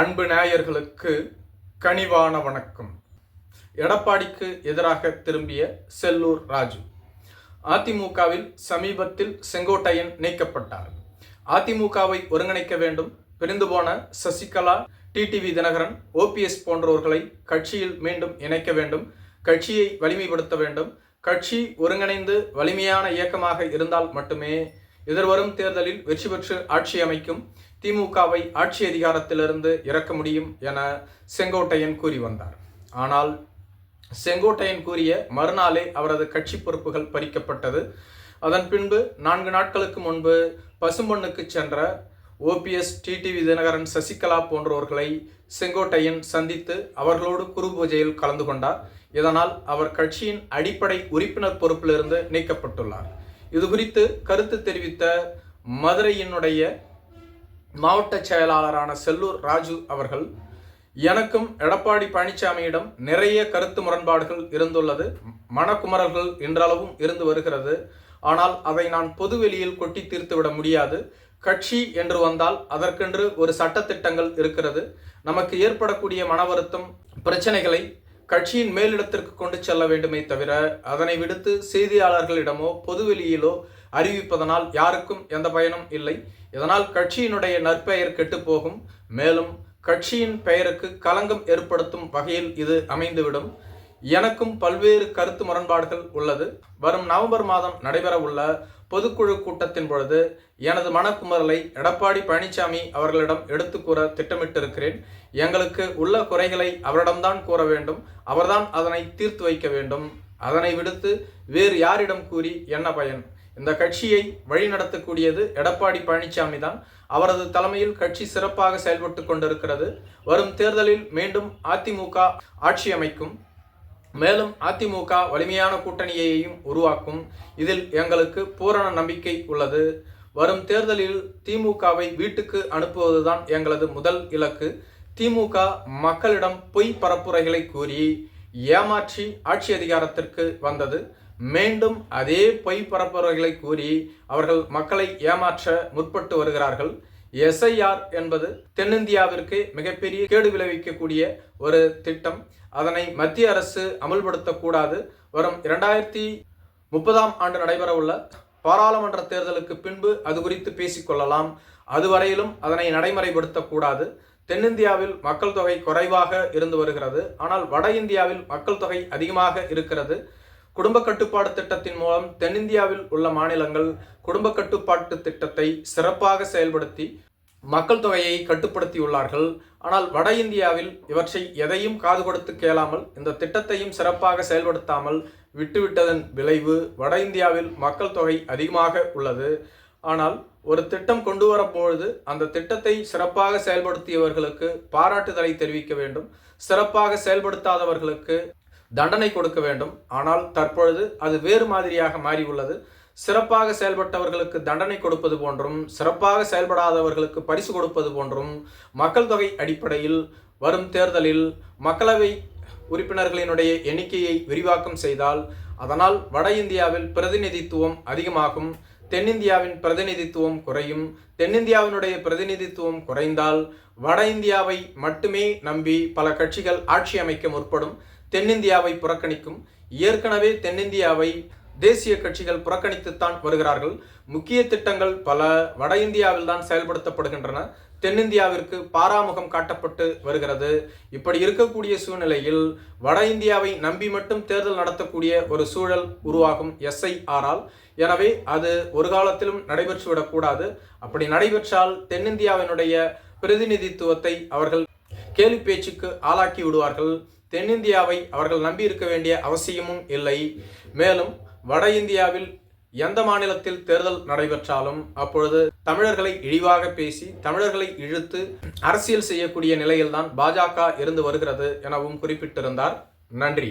அன்பு நேயர்களுக்கு கனிவான வணக்கம். எடப்பாடிக்கு எதிராக திரும்பிய செல்லூர் ராஜு. அதிமுகவில் சமீபத்தில் செங்கோட்டையன் நீக்கப்பட்டார். அதிமுகவை ஒருங்கிணைக்க வேண்டும் பிரிந்து போன சசிகலா டிடிவி தினகரன் ஓபிஎஸ் போன்றவர்களை கட்சியில் மீண்டும் இணைக்க வேண்டும் கட்சியை வலிமைப்படுத்த வேண்டும் கட்சி ஒருங்கிணைந்து வலிமையான இயக்கமாக இருந்தால் மட்டுமே எதிர்வரும் தேர்தலில் வெற்றி பெற்று ஆட்சி அமைக்கும் திமுகவை ஆட்சி அதிகாரத்திலிருந்து இறக்க முடியும் என செங்கோட்டையன் கூறி வந்தார். ஆனால் செங்கோட்டையன் கூறிய மறுநாளே அவரது கட்சி பொறுப்புகள் பறிக்கப்பட்டது. அதன் பின்பு நான்கு நாட்களுக்கு முன்பு பசும்பொண்ணுக்கு சென்ற ஓபிஎஸ் டிடிவி தினகரன் சசிகலா போன்றவர்களை செங்கோட்டையன் சந்தித்து அவர்களோடு குரு பூஜையில் கலந்து கொண்டார். இதனால் அவர் கட்சியின் அடிப்படை உறுப்பினர் பொறுப்பிலிருந்து நீக்கப்பட்டுள்ளார். இது குறித்து கருத்து தெரிவித்த மதுரையினுடைய மாவட்ட செயலாளரான செல்லூர் ராஜு அவர்கள் எனக்கும் எடப்பாடி பழனிசாமியிடம் நிறைய கருத்து முரண்பாடுகள் இருந்துள்ளது. மனக்குமரல்கள் இன்றளவும் இருந்து வருகிறது. ஆனால் அதை நான் பொதுவெளியில் கொட்டி தீர்த்துவிட முடியாது. கட்சி என்று வந்தால் அதற்கென்று ஒரு சட்டத்திட்டங்கள் இருக்கிறது. நமக்கு ஏற்படக்கூடிய மன வருத்தம் பிரச்சனைகளை கட்சியின் மேலிடத்திற்கு கொண்டு செல்ல வேண்டுமே தவிர அதனை விடுத்து செய்தியாளர்களிடமோ பொதுவெளியிலோ அறிவிப்பதனால் யாருக்கும் எந்த பயனும் இல்லை. இதனால் கட்சியினுடைய நற்பெயர் கெட்டுப்போகும். மேலும் கட்சியின் பெயருக்கு களங்கம் ஏற்படுத்தும் வகையில் இது அமைந்துவிடும். எனக்கும் பல்வேறு கருத்து முரண்பாடுகள் உள்ளது. வரும் நவம்பர் மாதம் நடைபெற உள்ள பொதுக்குழு கூட்டத்தின் பொழுது எனது மனக்குமரலை எடப்பாடி பழனிசாமி அவர்களிடம் எடுத்து கூற திட்டமிட்டிருக்கிறேன். எங்களுக்கு உள்ள குறைகளை அவரிடம்தான் கூற வேண்டும். அவர்தான் அதனை தீர்த்து வைக்க வேண்டும். அதனை விடுத்து வேறு யாரிடம் கூறி என்ன பயன்? இந்த கட்சியை வழிநடத்தக்கூடியது எடப்பாடி பழனிசாமி தான். அவரது தலைமையில் கட்சி சிறப்பாக செயல்பட்டு கொண்டிருக்கிறது. வரும் தேர்தலில் மீண்டும் அதிமுக ஆட்சி அமைக்கும். மேலும் அதிமுக வலிமையான கூட்டணியையும் உருவாக்கும். இதில் எங்களுக்கு பூரண நம்பிக்கை உள்ளது. வரும் தேர்தலில் திமுகவை வீட்டுக்கு அனுப்புவதுதான் எங்களது முதல் இலக்கு. திமுக மக்களிடம் பொய் பரப்புரைகளை கூறி ஏமாற்றி ஆட்சி அதிகாரத்திற்கு வந்தது. மீண்டும் அதே பொய் பரப்புரைகளை கூறி அவர்கள் மக்களை ஏமாற்ற முற்பட்டு வருகிறார்கள். எஸ்ஐஆர் என்பது தென்னிந்தியாவிற்கு மிகப்பெரிய கேடு விளைவிக்கக்கூடிய ஒரு திட்டம். அதனை மத்திய அரசு அமல்படுத்தக்கூடாது. வரும் இரண்டாயிரத்தி முப்பதாம் ஆண்டு நடைபெறவுள்ள பாராளுமன்ற தேர்தலுக்கு பின்பு அது குறித்து பேசிக்கொள்ளலாம். அதுவரையிலும் அதனை நடைமுறைப்படுத்தக்கூடாது. தென்னிந்தியாவில் மக்கள் தொகை குறைவாக இருந்து வருகிறது. ஆனால் வட இந்தியாவில் மக்கள் தொகை அதிகமாக இருக்கிறது. குடும்ப கட்டுப்பாடு திட்டத்தின் மூலம் தென்னிந்தியாவில் உள்ள மாநிலங்கள் குடும்ப கட்டுப்பாட்டு திட்டத்தை சிறப்பாக செயல்படுத்தி மக்கள் தொகையை கட்டுப்படுத்தியுள்ளார்கள். ஆனால் வட இந்தியாவில் இவற்றை எதையும் காது கொடுத்து கேளாமல் இந்த திட்டத்தையும் சிறப்பாக செயல்படுத்தாமல் விட்டுவிட்டதன் விளைவு வட இந்தியாவில் மக்கள் தொகை அதிகமாக உள்ளது. ஆனால் ஒரு திட்டம் கொண்டு வரப்பொழுது அந்த திட்டத்தை சிறப்பாக செயல்படுத்தியவர்களுக்கு பாராட்டுதலை தெரிவிக்க வேண்டும். சிறப்பாக செயல்படுத்தாதவர்களுக்கு தண்டனை கொடுக்க வேண்டும். ஆனால் தற்பொழுது அது வேறு மாதிரியாக மாறி உள்ளது சிறப்பாக செயல்பட்டவர்களுக்கு தண்டனை கொடுப்பது போன்றும் சிறப்பாக செயல்படாதவர்களுக்கு பரிசு கொடுப்பது போன்றும் மக்கள் தொகை அடிப்படையில் வரும் தேர்தலில் மக்களவை உறுப்பினர்களினுடைய எண்ணிக்கையை விரிவாக்கம் செய்தால் அதனால் வட இந்தியாவில் பிரதிநிதித்துவம் அதிகமாகும் தென்னிந்தியாவின் பிரதிநிதித்துவம் குறையும். தென்னிந்தியாவினுடைய பிரதிநிதித்துவம் குறைந்தால் வட இந்தியாவை மட்டுமே நம்பி பல கட்சிகள் ஆட்சி அமைக்க முற்படும் தென்னிந்தியாவை புறக்கணிக்கும். ஏற்கனவே தென்னிந்தியாவை தேசிய கட்சிகள் புறக்கணித்துத்தான் வருகிறார்கள். முக்கிய திட்டங்கள் பல வட இந்தியாவில் தான் செயல்படுத்தப்படுகின்றன. தென்னிந்தியாவிற்கு பாராமுகம் காட்டப்பட்டு வருகிறது. இப்படி இருக்கக்கூடிய சூழ்நிலையில் வட இந்தியாவை நம்பி மட்டும் தேர்தல் நடத்தக்கூடிய ஒரு சூழல் உருவாகும் எஸ்ஐஆரால். எனவே அது ஒரு காலத்திலும் நடைபெற்றுவிடக்கூடாது அப்படி நடைபெற்றால் தென்னிந்தியாவினுடைய பிரதிநிதித்துவத்தை அவர்கள் கேலி பேச்சுக்கு ஆளாக்கி விடுவார்கள். தென்னிந்தியாவை அவர்கள் நம்பி இருக்க வேண்டிய அவசியமும் இல்லை. மேலும் வட இந்தியாவில் எந்த மாநிலத்தில் தேர்தல் நடைபெற்றாலும் அப்பொழுது தமிழர்களை இழிவாக பேசி தமிழர்களை இழுத்து அரசியல் செய்யக்கூடிய நிலையில்தான் பாஜக இருந்து வருகிறது எனவும் குறிப்பிட்டிருந்தார். நன்றி.